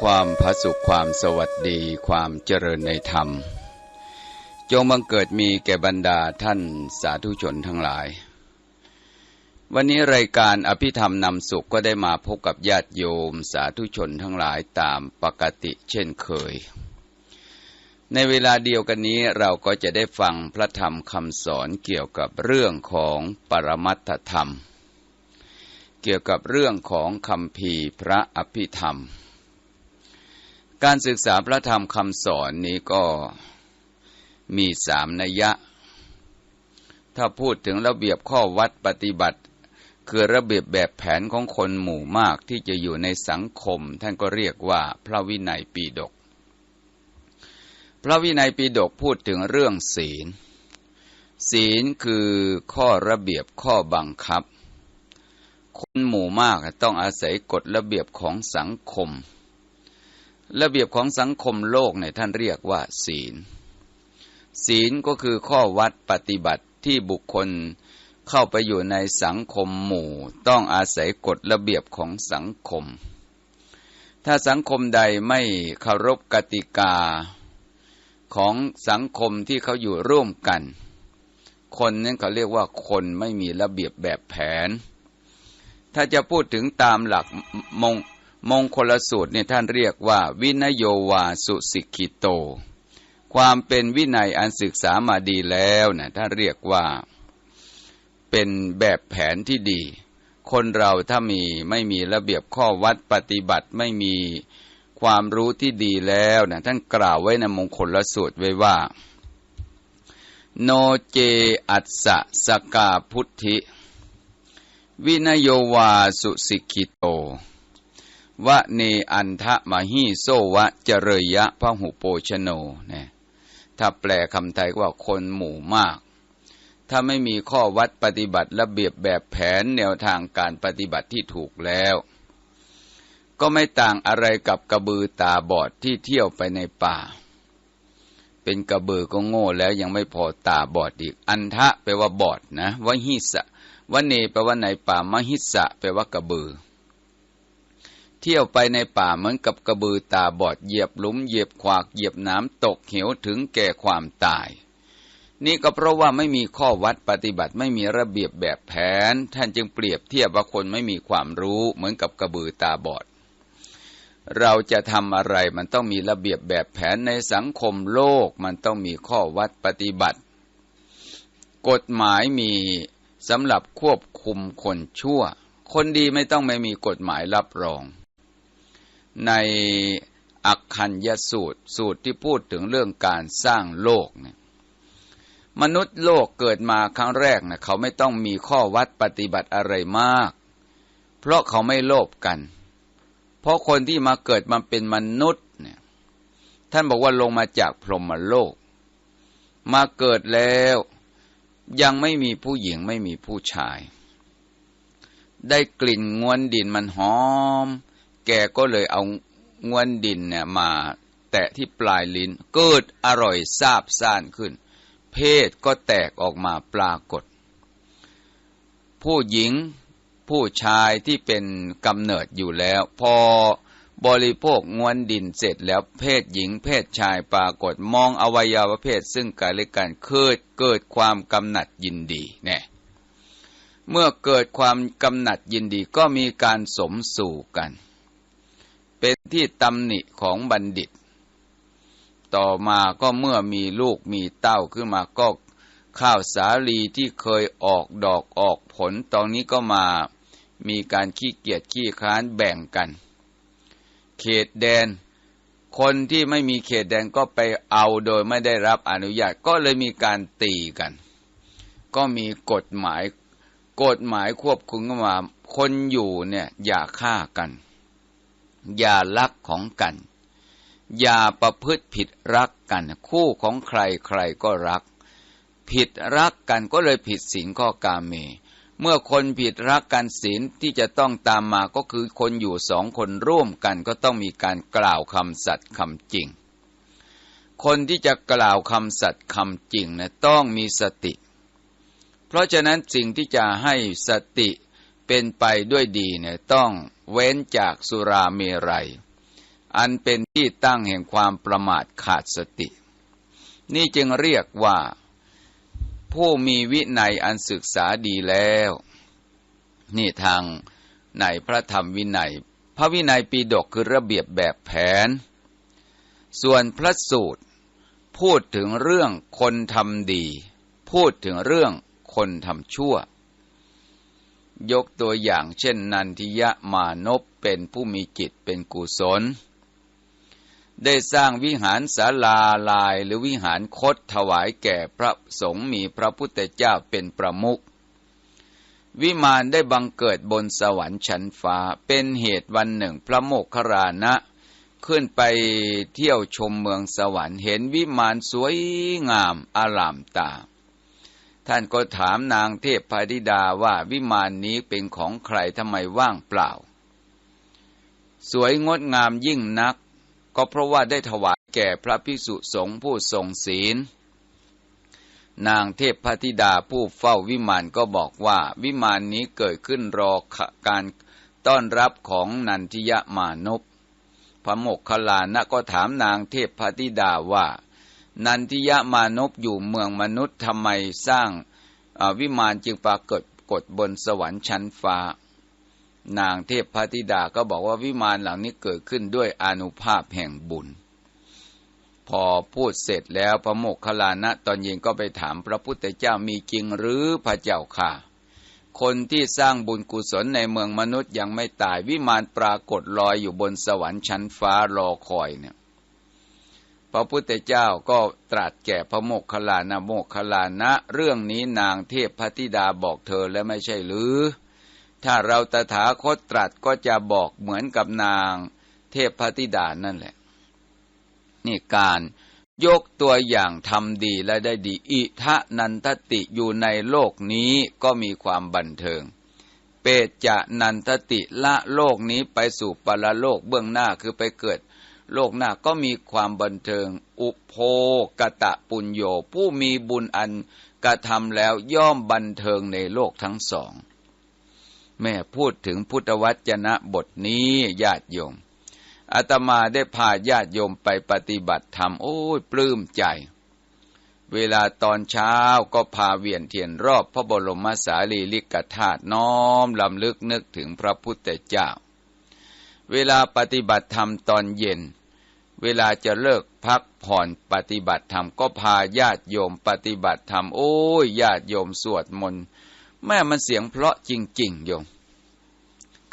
ความพระสุขความสวัสดีความเจริญในธรรม จงบังเกิดมีแก่บรรดาท่านสาธุชนทั้งหลาย วันนี้รายการอภิธรรมนำสุขก็ได้มาพบกับญาติโยมสาธุชนทั้งหลายตามปกติเช่นเคย ในเวลาเดียวกันนี้เราก็จะได้ฟังพระธรรมคำสอนเกี่ยวกับเรื่องของปรมัตถธรรม เกี่ยวกับเรื่องของคำพีพระอภิธรรม การศึกษาพระธรรมคำสอนนี้ก็มีสามนัยยะ ถ้าพูดถึงระเบียบข้อวัดปฏิบัติ คือระเบียบแบบแผนของคนหมู่มากที่จะอยู่ในสังคม ท่านก็เรียกว่าพระวินัยปีดก พระวินัยปีดกพูดถึงเรื่องศีล ศีลคือข้อระเบียบข้อบังคับ คนหมู่มากต้องอาศัยกฎระเบียบของสังคม ระเบียบของสังคมโลกเนี่ยท่านเรียกว่า ศีล ศีลก็คือข้อวัดปฏิบัติที่บุคคลเข้าไปอยู่ในสังคมหมู่ ต้องอาศัยกฎระเบียบของสังคม ถ้าสังคมใดไม่เคารพกติกาของสังคมที่เขาอยู่ร่วมกัน คนนั้นเขาเรียกว่าคนไม่มีระเบียบแบบแผน ถ้าจะพูดถึงตามหลักมง มงคลสูตรเนี่ยท่านเรียกว่า วินโยวาสุสิกิโต ความเป็นวินัยอันศึกษามาดีแล้วนะท่านเรียกว่าเป็นแบบแผนที่ดี คนเราถ้ามีไม่มีระเบียบข้อวัดปฏิบัติไม่มีความรู้ที่ดีแล้วนะท่านกล่าวไว้ในมงคลสูตรไว้ว่า โนเจอัสสะสกาพุทธิ วินโยวาสุสิกิโต วะเนอันทะมหิโซวะเจรยะพหุโปชโนนี่ยถ้าแปลคำไทยว่าคนหมู่มาก ถ้าไม่มีข้อวัดปฏิบัติระเบียบแบบแผนแนวทางการปฏิบัติที่ถูกแล้ว ก็ไม่ต่างอะไรกับกระบือตาบอดที่เที่ยวไปในป่า เป็นกระบือก็โง่แล้วยังไม่พอตาบอดอีก อันทะแปลว่าบอดนะวหิสะวะเนแปลว่าในป่ามหิสะแปลว่ากระบือ เที่ยวไปในป่าเหมือนกับกระบือตาบอดเหยียบหลุมเหยียบขวากเหยียบน้ำตกเหวถึงแก่ความตาย นี่ก็เพราะว่าไม่มีข้อวัดปฏิบัติไม่มีระเบียบแบบแผน ท่านจึงเปรียบเทียบว่าคนไม่มีความรู้เหมือนกับกระบือตาบอด เราจะทำอะไรมันต้องมีระเบียบแบบแผนในสังคมโลกมันต้องมีข้อวัดปฏิบัติ กฎหมายมีสำหรับควบคุมคนชั่ว คนดีไม่ต้องไม่มีกฎหมายรับรอง ในอักขัญยสูตร สูตรที่พูดถึงเรื่องการสร้างโลกเนี่ยมนุษย์โลกเกิดมาครั้งแรกนะเขาไม่ต้องมีข้อวัดปฏิบัติอะไรมาก เพราะเขาไม่โลภกัน เพราะคนที่มาเกิดมาเป็นมนุษย์เนี่ยท่านบอกว่าลงมาจากพรหมโลก มาเกิดแล้ว ยังไม่มีผู้หญิงไม่มีผู้ชาย ได้กลิ่นงวนดินมันหอม แกก็เลยเอางวนดินเนี่ยมาแตะที่ปลายลิ้น เกิดอร่อยซาบซ่านขึ้น เพศก็แตกออกมาปรากฏ ผู้หญิงผู้ชายที่เป็นกำเนิดอยู่แล้ว พอบริโภคงวนดินเสร็จแล้วเพศหญิงเพศชายปรากฏมองอวัยวะเพศซึ่งกันและกันเกิดเกิดความกำหนัดยินดีเนี่ยเมื่อเกิดความกำหนัดยินดีก็มีการสมสู่กัน เป็นที่ตำหนิของบัณฑิต ต่อมาก็เมื่อมีลูกมีเต้าขึ้นมาก็ข้าวสาลีที่เคยออกดอกออกผลตอนนี้ก็มามีการขี้เกียจขี้ค้านแบ่งกัน เขตแดน คนที่ไม่มีเขตแดนก็ไปเอาโดยไม่ได้รับอนุญาตก็เลยมีการตีกัน ก็มีกฎหมายกฎหมายควบคุมมาคนอยู่เนี่ยอย่าฆ่ากัน อย่าลักของกัน อย่าประพฤติผิดรักกัน คู่ของใครใครก็รัก ผิดรักกันก็เลยผิดศีลข้อกาเม เมื่อคนผิดรักกันศีลที่จะต้องตามมาก็คือคนอยู่สองคนร่วมกันก็ต้องมีการกล่าวคำสัตย์คำจริง คนที่จะกล่าวคำสัตย์คำจริงนะต้องมีสติ เพราะฉะนั้นสิ่งที่จะให้สติ เป็นไปด้วยดีเนี่ยต้องเว้นจากสุราเมรัย อันเป็นที่ตั้งแห่งความประมาทขาดสติ นี่จึงเรียกว่า ผู้มีวินัยอันศึกษาดีแล้ว นี่ทางในพระธรรมวินัย พระวินัยปีดกคือระเบียบแบบแผน ส่วนพระสูตร พูดถึงเรื่องคนทำดี พูดถึงเรื่องคนทำชั่ว ยกตัวอย่างเช่นนันทิยะมานพเป็นผู้มีจิตเป็นกุศล ได้สร้างวิหารศาลาลายหรือวิหารคดถวายแก่พระสงฆ์มีพระพุทธเจ้าเป็นประมุขวิมานได้บังเกิดบนสวรรค์ชั้นฟ้าเป็นเหตุวันหนึ่งพระโมคครานะ ขึ้นไปเที่ยวชมเมืองสวรรค์เห็นวิมานสวยงามอารามตา ท่านก็ถามนางเทพพธิดาว่าวิมานนี้เป็นของใครทำไมว่างเปล่า สวยงดงามยิ่งนัก ก็เพราะว่าได้ถวายแก่พระภิกษุสงฆ์ผู้ทรงศีล นางเทพพธิดาผู้เฝ้าวิมานก็บอกว่าวิมานนี้เกิดขึ้นรอการต้อนรับของนันทิยมานพพระโมกขลานะก็ถามนางเทพพธิดาว่า นันทิยมานพอยู่เมืองมนุษย์ทำไมสร้างวิมานจึงปรากฏกฎบนสวรรค์ชั้นฟ้า นางเทพพธิดาก็บอกว่าวิมานหล่านี้เกิดขึ้นด้วยอนุภาพแห่งบุญ พอพูดเสร็จแล้วพระโมกขลานะตอนเย็นก็ไปถามพระพุทธเจ้ามีจริงหรือพระเจ้าค่ะ คนที่สร้างบุญกุศลในเมืองมนุษย์ยังไม่ตายวิมานปรากฏลอยอยู่บนสวรรค์ชั้นฟ้ารอคอยเนี่ย พระพุทธเจ้าก็ตรัสแก่พระโมกขลานะโมกขลานะ เรื่องนี้นางเทพพธิดาบอกเธอแล้วไม่ใช่หรือ ถ้าเราตถาคตตรัสก็จะบอกเหมือนกับนาง เทพพธิดานั่นแหละ นี่การยกตัวอย่างทำดีและได้ดี อิทะนันทติอยู่ในโลกนี้ก็มีความบันเทิง เปจะนันทติละโลกนี้ไปสู่ปรโลกเบื้องหน้าคือไปเกิด โลกหน้าก็มีความบันเทิง อุโภกตะปุญโยผู้มีบุญอันกระทำแล้วย่อมบันเทิงในโลกทั้งสอง แม่พูดถึงพุทธวจนะบทนี้ญาติโยมอาตมาได้พาญาติโยมไปปฏิบัติธรรม โอ้ยปลื้มใจ เวลาตอนเช้าก็พาเวียนเทียนรอบพระบรมสารีริกธาตุน้อมลำลึกนึกถึงพระพุทธเจ้า เวลาปฏิบัติธรรมตอนเย็น เวลาจะเลิกพักผ่อนปฏิบัติธรรมก็พาญาติโยมปฏิบัติธรรมโอ้ยญาติโยมสวดมนต์แม่มันเสียงเพราะจริง ๆ โยม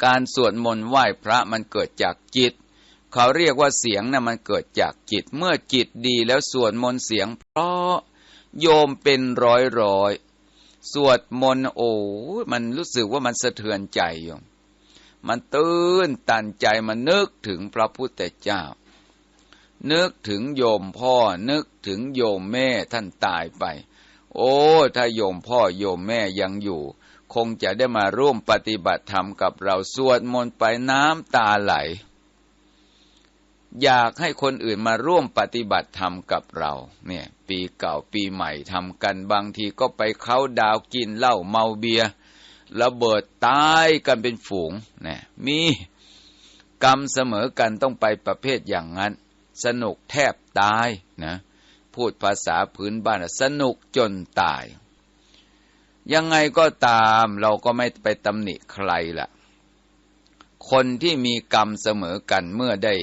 การสวดมนต์ไหว้พระมันเกิดจากจิต เขาเรียกว่าเสียงนะ่ะมันเกิดจากจิต เมื่อจิตดีแล้วสวดมนต์เสียง เพราะโยมเป็นร้อยร้อยสวดมนต์โอ้มันรู้สึกว่ามันสะเทือนใจโยม มันตื้นตันใจมันนึกถึงพระพุทธเจ้า นึกถึงโยมพ่อ นึกถึงโยมแม่ท่านตายไป โอ้ถ้าโยมพ่อโยมแม่ยังอยู่ คงจะได้มาร่วมปฏิบัติธรรมกับเราสวดมนต์ไปน้ำตาไหล อยากให้คนอื่นมาร่วมปฏิบัติธรรมกับเรา เนี่ย ปีเก่าปีใหม่ทำกันบางทีก็ไปเขาดาวกินเหล้าเมาเบียร์ระเบิดตายกันเป็นฝูงเนี่ยมีกรรมเสมอกันต้องไปประเภทอย่างนั้น สนุกแทบตายนะ พูดภาษาพื้นบ้านสนุกจนตาย ยังไงก็ตามเราก็ไม่ไปตำหนิใครละ่ะ คนที่มีกรรมเสมอกันเมื่อได้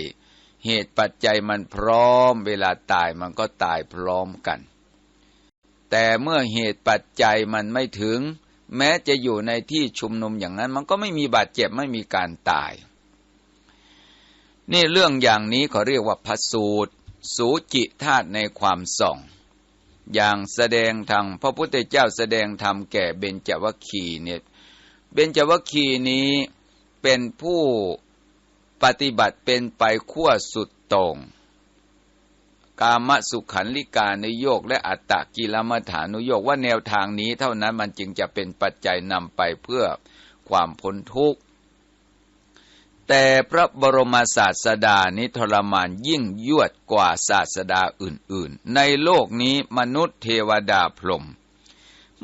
เหตุปัจจัยมันพร้อม เวลาตายมันก็ตายพร้อมกัน แต่เมื่อเหตุปัจจัยมันไม่ถึง แม้จะอยู่ในที่ชุมนุมอย่างนั้น มันก็ไม่มีบาดเจ็บไม่มีการตาย นี่เรื่องอย่างนี้เขาเรียกว่าพสูตร สูจิธาตุในความส่อง อย่างแสดงทางพระพุทธเจ้าแสดงธรรมแก่เบญจวัคคีเนี่ยเบญจวัคคีนี้เป็นผู้ปฏิบัติเป็นไปขั้วสุดตรง กามสุขันลิกานุโยกและอัตตะกิลมัฐานุโยกว่าแนวทางนี้เท่านั้นมันจึงจะเป็นปัจจัยนำไปเพื่อความพ้นทุกข์ แต่พระบรมศาสดานี้ทรมานยิ่งยวดกว่าศาสดาอื่นๆ ในโลกนี้มนุษย์เทวดาพรหม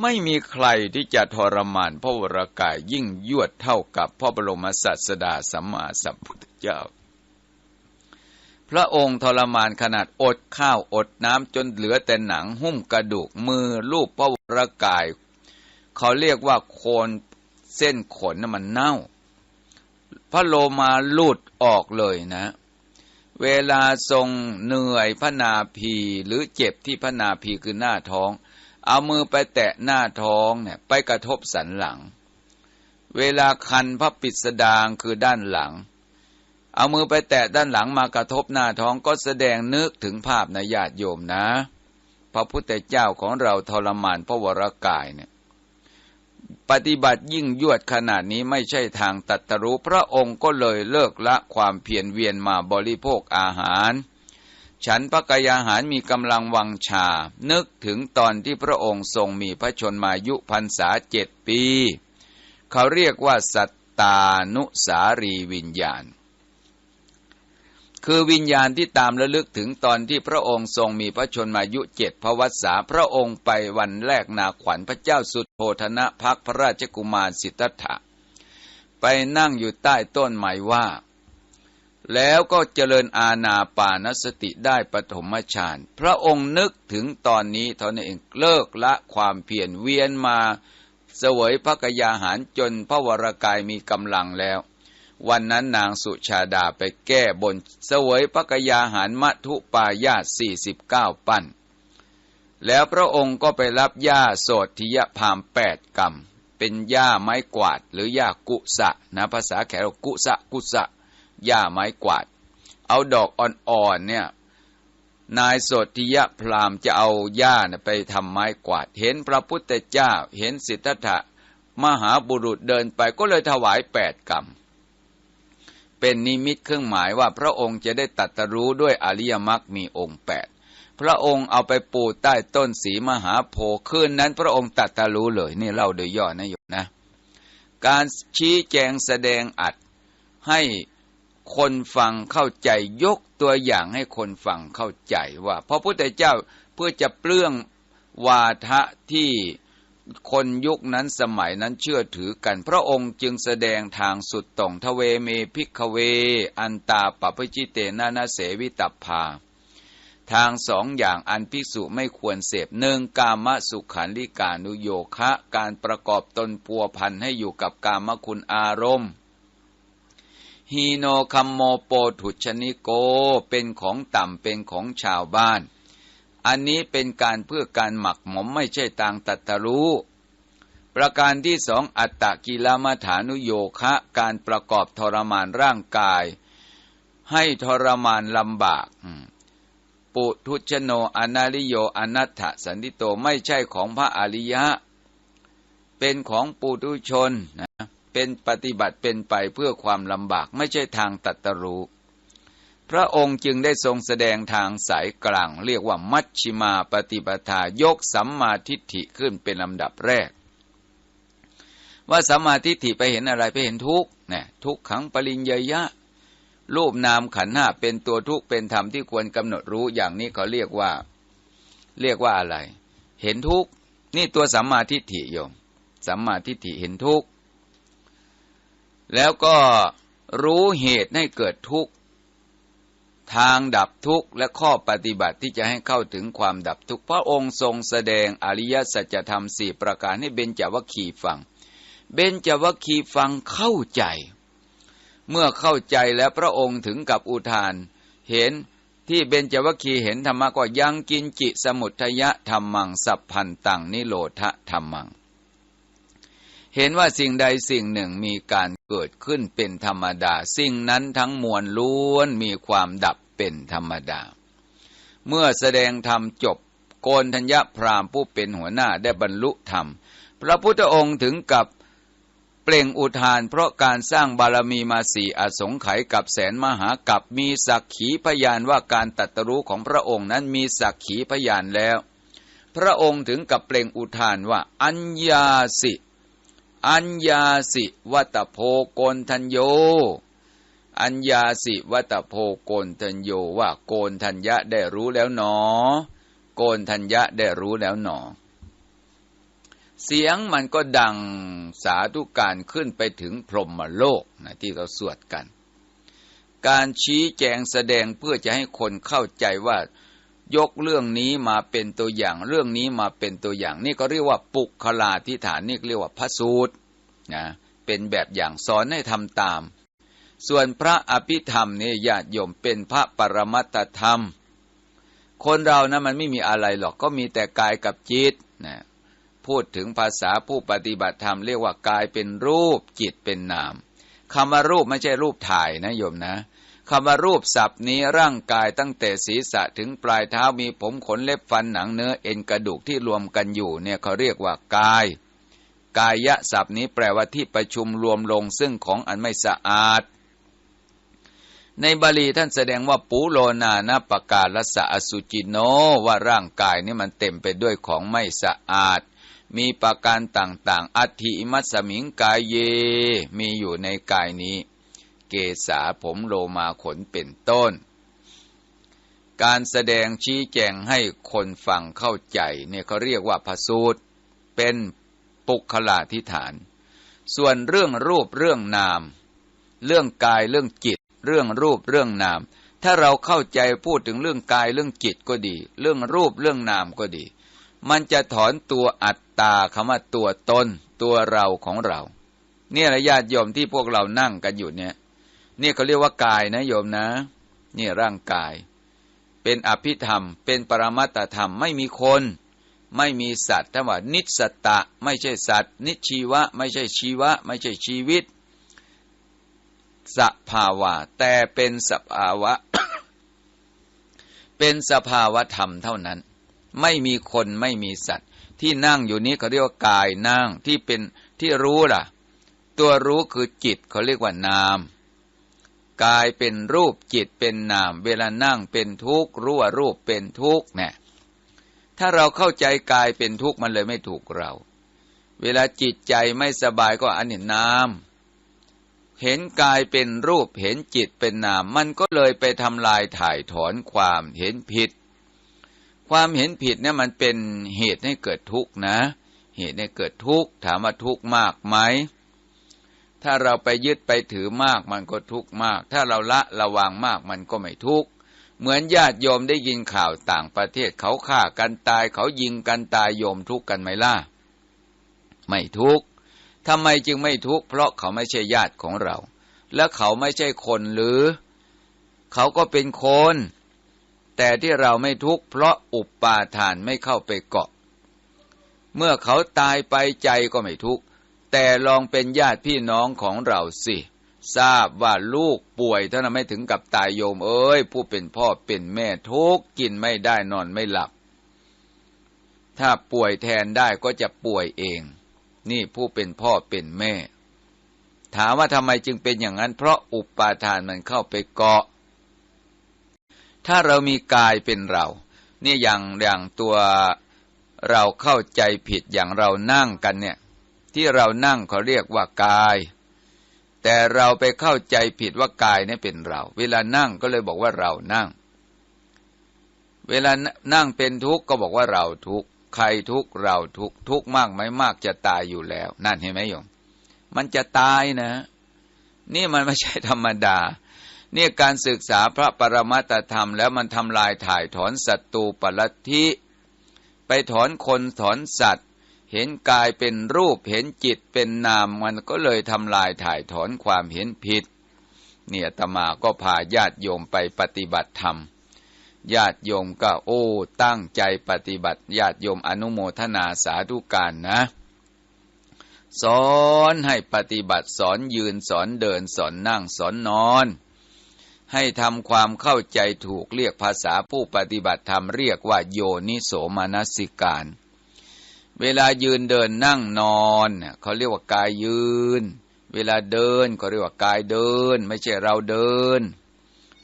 ไม่มีใครที่จะทรมานพระวรากายยิ่งยวดเท่ากับพระบรมศาสดาสัมมาสัมพุทธเจ้า พระองค์ทรมานขนาดอดข้าวอดน้ำจนเหลือแต่หนังหุ้มกระดูกมือลูบพระวรกาย เขาเรียกว่าโคนเส้นขนนั้นมันเน่า พระโลมาลุดออกเลยนะ เวลาทรงเหนื่อยพระนาพีหรือเจ็บที่พระนาพีคือหน้าท้อง เอามือไปแตะหน้าท้องเนี่ยไปกระทบสันหลัง เวลาคันพระปิดสดางคือด้านหลัง เอามือไปแตะด้านหลังมากระทบหน้าท้องก็แสดงนึกถึงภาพนะญาติโยมนะ พระพุทธเจ้าของเราทรมานพระวรากายเนี่ย ปฏิบัติยิ่งยวดขนาดนี้ไม่ใช่ทางตัตรู้พระองค์ก็เลยเลิกละความเพียรเวียนมาบริโภคอาหาร ฉันพระกายอาหารมีกำลังวังชา นึกถึงตอนที่พระองค์ทรงมีพระชนมายุพรรษาเจ็ดปี เขาเรียกว่าสัตตานุสารีวิญญาณ คือวิญญาณที่ตามระลึกถึงตอนที่พระองค์ทรงมีพระชนมายุเจ็ดพระวัษาพระองค์ไปวันแรกนาขวัญพระเจ้าสุดโทธนะพักพระราชกุมารสิทธัตถะ ไปนั่งอยู่ใต้ต้นไม้ว่า แล้วก็เจริญอาณาปานสติได้ปฐมฌานพระองค์นึกถึงตอนนี้เท่านั้นเองเลิกละความเพียรเวียนมา เสวยพระกยาหารจนพระวรากายมีกำลังแล้ว วันนั้นนางสุชาดาไปแก้บนเสวยพระกยาหารมัทุปายาสี่สิบเก้าปั้น แล้วพระองค์ก็ไปรับหญ้าโสธิยพามแปดกรรมเป็นหญ้าไม้กวาดหรือหญ้ากุสะนะภาษาแขกกุสะกุสะหญ้าไม้กวาด เอาดอกอ่อนๆเนี่ยนายโสธิยพรามจะเอาหญ้าไปทำไม้กวาด เห็นพระพุทธเจ้าเห็นสิทธัตถะมหาบุรุษเดินไปก็เลยถวายแปดกรรม เป็นนิมิตเครื่องหมายว่าพระองค์จะได้ตัดรู้ด้วยอริยมรรคมีองค์แปดพระองค์เอาไปปูใต้ต้นสีมหาโพธิ์คืนนั้นพระองค์ตัดรู้เลยนี่เล่าโดยย่อนะโยมนะ การชี้แจงแสดงอัดให้คนฟังเข้าใจยกตัวอย่างให้คนฟังเข้าใจว่าพระพุทธเจ้าเพื่อจะเปลื้องวาทะที่ คนยุคนั้นสมัยนั้นเชื่อถือกัน พระองค์จึงแสดงทางสุดตรงทเวเมพิกเว อันตาปปจิเตนานาเสวิตัพพาทางสองอย่างอันภิกษุไม่ควรเสพหนึ่งกามสุขันลิกานุโยคะ การประกอบตนปัวพันให้อยู่กับกามคุณอารมณ์ฮีโนคัมโมโปถุชนิโกเป็นของต่ำเป็นของชาวบ้าน อันนี้เป็นการเพื่อการหมักหมมไม่ใช่ต่างตัตรู้ ประการที่สองอัตตกิลมัฐานุโยคะ การประกอบทรมานร่างกาย ให้ทรมานลำบาก ปุทุชโนอนาลิโยอนัตถสันติโตไม่ใช่ของพระอริยะ เป็นของปุถุชนนะเป็นปฏิบัติเป็นไปเพื่อความลำบากไม่ใช่ทางตัตรู้ พระองค์จึงได้ทรงแสดงทางสายกลาง เรียกว่ามัชชิมาปฏิปทายกสัมมาทิฏฐิขึ้นเป็นลำดับแรก ว่าสัมมาทิฏฐิไปเห็นอะไรไปเห็นทุกเนี่ยทุกขังปริญญยะ รูปนามขันธ์ห้าเป็นตัวทุกเป็นธรรมที่ควรกำหนดรู้อย่างนี้เขาเรียกว่า เรียกว่าอะไร เห็นทุกนี่ตัวสัมมาทิฏฐิโยมสัมมาทิฏฐิเห็นทุกแล้วก็รู้เหตุให้เกิดทุกข์ ทางดับทุกข์และข้อปฏิบัติที่จะให้เข้าถึงความดับทุกข์พระองค์ทรงแสดงอริยสัจธรรมสี่ประการให้เบญจวัคคีฟัง เบญจวัคคีฟังเข้าใจ เมื่อเข้าใจแล้วพระองค์ถึงกับอุทาน เห็นที่เบญจวัคคีเห็นธรรมะก็ยังกินจิสมุทยะธรรมังสัพพันตังนิโรธธรรมัง เห็นว่าสิ่งใดสิ่งหนึ่งมีการเกิดขึ้นเป็นธรรมดา สิ่งนั้นทั้งมวลล้วนมีความดับเป็นธรรมดา เมื่อแสดงธรรมจบ โกนธัญญพรามผู้เป็นหัวหน้าได้บรรลุธรรม พระพุทธองค์ถึงกับเปล่งอุทาน เพราะการสร้างบารมีมาสี่อสงไขยกับแสนมหากับมีสักขีพยานว่าการตัดรู้ของพระองค์นั้นมีสักขีพยานแล้ว พระองค์ถึงกับเปล่งอุทานว่า อัญญาสิ อัญญาสิวัตโพโกนทัญโย อัญญาสิวัตโพโกนทัญโยว่าโกนทัญญะได้รู้แล้วหนอ โกนทัญญะได้รู้แล้วหนอ เสียงมันก็ดังสาธุการขึ้นไปถึงพรหมโลกนะที่เราสวดกัน การชี้แจงแสดงเพื่อจะให้คนเข้าใจว่า ยกเรื่องนี้มาเป็นตัวอย่างเรื่องนี้มาเป็นตัวอย่าง นี่ก็เรียกว่าปุคลาธิฐานนี่เรียกว่าพระสูตรนะเป็นแบบอย่างสอนให้ทำตาม ส่วนพระอภิธรรมนี่ญาติโยมเป็นพระปรมัตธรรม คนเรานะมันไม่มีอะไรหรอกก็มีแต่กายกับจิตนะพูดถึงภาษาผู้ปฏิบัติธรรมเรียกว่ากายเป็นรูปจิตเป็นนามคำว่ารูปไม่ใช่รูปถ่ายนะโยมนะ คำว่ารูปศัพท์นี้ร่างกายตั้งแต่ศีรษะถึงปลายเท้ามีผมขนเล็บฟันหนังเนื้อเอ็นกระดูกที่รวมกันอยู่เนี่ยเขาเรียกว่ากาย กายะศัพท์นี้แปลว่าที่ประชุมรวมลงซึ่งของอันไม่สะอาด ในบาลีท่านแสดงว่าปูโลนานาปะกาลสะอสุจิโนว่าร่างกายนี่มันเต็มไปด้วยของไม่สะอาด มีประการต่างๆอัติมัสมิงกายเย มีอยู่ในกายนี้ เกษาผมโลมาขนเป็นต้น การแสดงชี้แจงให้คนฟังเข้าใจเนี่ยเขาเรียกว่าพสูตร เป็นปุคลาธิฐาน ส่วนเรื่องรูปเรื่องนาม เรื่องกายเรื่องจิต เรื่องรูปเรื่องนาม ถ้าเราเข้าใจพูดถึงเรื่องกายเรื่องจิตก็ดี เรื่องรูปเรื่องนามก็ดี มันจะถอนตัวอัตตาคำว่าตัวตนตัวเราของเราเนี่ยระญาติโยมที่พวกเรานั่งกันอยู่เนี่ย เนี่ยเขาเรียกว่ากายนะโยมนะ เนี่ยร่างกาย เป็นอภิธรรม เป็นปรมัตธรรมไม่มีคน ไม่มีสัตว์ถ้าว่านิสตะ ไม่ใช่สัตว์ นิชีวะ ไม่ใช่ชีวะ ไม่ใช่ชีวิตสภาวะ แต่เป็นสภาวะ เป็นสภาวะธรรมเท่านั้น ไม่มีคนไม่มีสัตว์ ที่นั่งอยู่นี้เขาเรียกว่ากายนั่งที่เป็นที่รู้ล่ะ ตัวรู้คือจิตเขาเรียกว่านาม กายเป็นรูปจิตเป็นนาม เวลานั่งเป็นทุกข์รู้ว่ารูปเป็นทุกข์เนี่ยถ้าเราเข้าใจกายเป็นทุกข์มันเลยไม่ถูกเรา เวลาจิตใจไม่สบายก็อันนี้นามเห็นกายเป็นรูปเห็นจิตเป็นนาม มันก็เลยไปทำลายถ่ายถอนความเห็นผิด ความเห็นผิดเนี่ยมันเป็นเหตุให้เกิดทุกข์นะ เหตุให้เกิดทุกข์ถามว่าทุกข์มากไหม ถ้าเราไปยึดไปถือมากมันก็ทุกข์มาก ถ้าเราละระวังมากมันก็ไม่ทุกข์ เหมือนญาติโยมได้ยินข่าวต่างประเทศเขาฆ่ากันตาย เขายิงกันตายโยมทุกข์กันไหมล่ะ ไม่ทุกข์ทำไมจึงไม่ทุกข์เพราะเขาไม่ใช่ญาติของเรา และเขาไม่ใช่คนหรือ เขาก็เป็นคน แต่ที่เราไม่ทุกข์เพราะอุปปาทานไม่เข้าไปเกาะ เมื่อเขาตายไปใจก็ไม่ทุกข์ แต่ลองเป็นญาติพี่น้องของเราสิ ทราบว่าลูกป่วยท่านไม่ถึงกับตายโยมเอ้ย ผู้เป็นพ่อเป็นแม่ทุกกินไม่ได้นอนไม่หลับ ถ้าป่วยแทนได้ก็จะป่วยเอง นี่ผู้เป็นพ่อเป็นแม่ ถามว่าทำไมจึงเป็นอย่างนั้น เพราะอุปาทานมันเข้าไปเกาะ ถ้าเรามีกายเป็นเราเนี่ยอย่างอย่างตัวเราเข้าใจผิดอย่างเรานั่งกันเนี่ย ที่เรานั่งเขาเรียกว่ากาย แต่เราไปเข้าใจผิดว่ากายนี่เป็นเรา เวลานั่งก็เลยบอกว่าเรานั่ง เวลานั่งเป็นทุกข์ก็บอกว่าเราทุกข์ใครทุกข์เราทุกข์ทุกข์มากไหมมากจะตายอยู่แล้ว นั่นเห็นไหมโยมมันจะตายนะ นี่มันไม่ใช่ธรรมดา เนี่ยการศึกษาพระปรมัตธรรมแล้วมันทำลายถ่ายถอนศัตรูปลัทธิไปถอนคนถอนสัตว์ เห็นกายเป็นรูปเห็นจิตเป็นนามมันก็เลยทำลายถ่ายถอนความเห็นผิด เนี่ยตมาก็พาญาติโยมไปปฏิบัติธรรม ญาติโยมก็โอ้ตั้งใจปฏิบัติญาติโยมอนุโมทนาสาธุการนะ สอนให้ปฏิบัติสอนยืนสอนเดินสอนนั่งสอนนอน ให้ทำความเข้าใจถูกเรียกภาษาผู้ปฏิบัติธรรมเรียกว่าโยนิโสมนสิการ เวลายืนเดินนั่งนอนเขาเรียกว่ากายยืน เวลาเดินเขาเรียกว่ากายเดิน ไม่ใช่เราเดิน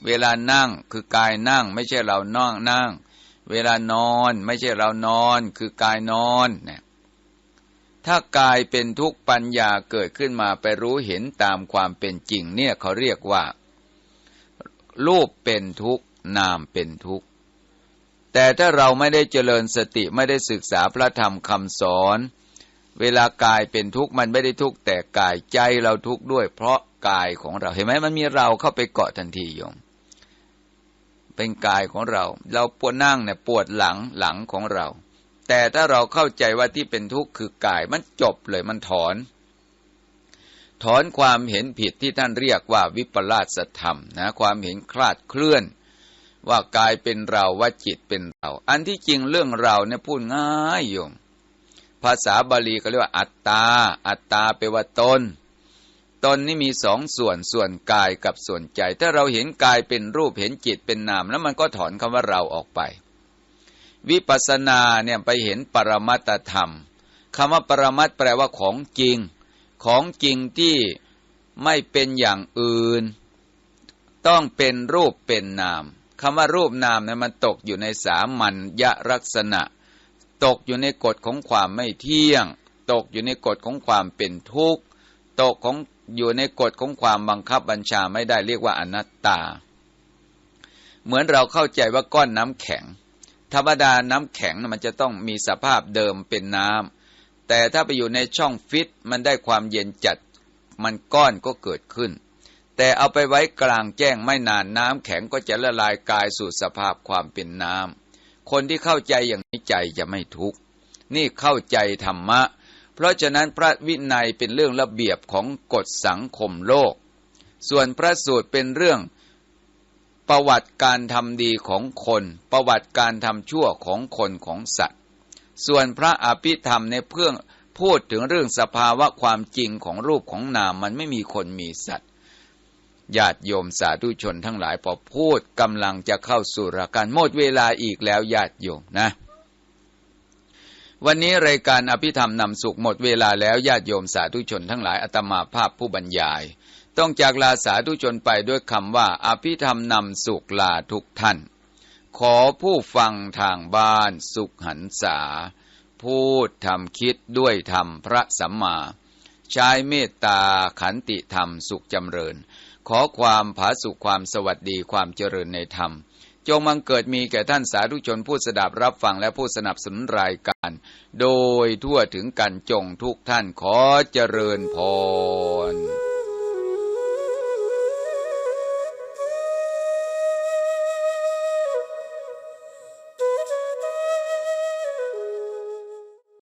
เวลานั่งคือกายนั่ง ไม่ใช่เรานั่งนั่ง เวลานอนไม่ใช่เรานอน คือกายนอนเนี่ยถ้ากายเป็นทุกปัญญาเกิดขึ้นมาไปรู้เห็นตามความเป็นจริงเนี่ยเขาเรียกว่า รูปเป็นทุกข์นามเป็นทุกข์ แต่ถ้าเราไม่ได้เจริญสติไม่ได้ศึกษาพระธรรมคำสอน เวลากายเป็นทุกข์มันไม่ได้ทุกข์แต่กายใจเราทุกข์ด้วย เพราะกายของเราเห็นไหมมันมีเราเข้าไปเกาะทันทีโยมเป็นกายของเรา เราปวดนั่งเนี่ยปวดหลังหลังของเรา แต่ถ้าเราเข้าใจว่าที่เป็นทุกข์คือกายมันจบเลยมันถอน ถอนความเห็นผิดที่ท่านเรียกว่าวิปลาสธรรมนะความเห็นคลาดเคลื่อน ว่ากายเป็นเราว่าจิตเป็นเรา อันที่จริงเรื่องเราเนี่ยพูดง่ายโยม ภาษาบาลีก็เรียกว่า อัตตา อัตตาแปลว่าตน ตนนี่มีสองส่วนส่วนกายกับส่วนใจ ถ้าเราเห็นกายเป็นรูปเห็นจิตเป็นนาม แล้วมันก็ถอนคำว่าเราออกไป วิปัสสนาเนี่ยไปเห็นปรมัตธรรมคำว่าปรมัตแปลว่าของจริง ของจริงที่ไม่เป็นอย่างอื่น ต้องเป็นรูปเป็นนาม คำว่ารูปนามเนี่ยมันตกอยู่ในสามัญยลักษณะ ตกอยู่ในกฎของความไม่เที่ยง ตกอยู่ในกฎของความเป็นทุกข์ ตกของอยู่ในกฎของความบังคับบัญชาไม่ได้เรียกว่าอนัตตา เหมือนเราเข้าใจว่าก้อนน้ำแข็ง ธรรมดาน้ำแข็งมันจะต้องมีสภาพเดิมเป็นน้ำแต่ถ้าไปอยู่ในช่องฟิตมันได้ความเย็นจัด มันก้อนก็เกิดขึ้น แต่เอาไปไว้กลางแจ้งไม่นานน้ำแข็งก็จะละลายกายสู่สภาพความเป็นน้ำ คนที่เข้าใจอย่างนี้ใจจะไม่ทุกข์ นี่เข้าใจธรรมะ เพราะฉะนั้นพระวินัยเป็นเรื่องระเบียบของกฎสังคมโลก ส่วนพระสูตรเป็นเรื่องประวัติการทำดีของคน ประวัติการทำชั่วของคนของสัตว์ ส่วนพระอภิธรรมในเพื่อพูดถึงเรื่องสภาวะความจริงของรูปของนามมันไม่มีคนมีสัตว์ ญาติโยมสาธุชนทั้งหลายพอพูดกำลังจะเข้าสู่รายการหมดเวลาอีกแล้วญาติโยมนะ วันนี้รายการอภิธรรมนำสุขหมดเวลาแล้วญาติโยมสาธุชนทั้งหลายอาตมาภาพผู้บรรยาย ต้องจากลาสาธุชนไปด้วยคำว่า อภิธรรมนำสุขลาทุกท่าน ขอผู้ฟังทางบ้านสุขหันษาพูดทำคิดด้วยธรรมพระสัมมา ใช้เมตตาขันติธรรมสุขจำเริญ ขอความผาสุขความสวัสดีความเจริญในธรรม จงมังเกิดมีแก่ท่านสาธุชนผู้สดับรับฟังและผู้สนับสนุนรายการ โดยทั่วถึงกันจงทุกท่านขอเจริญพร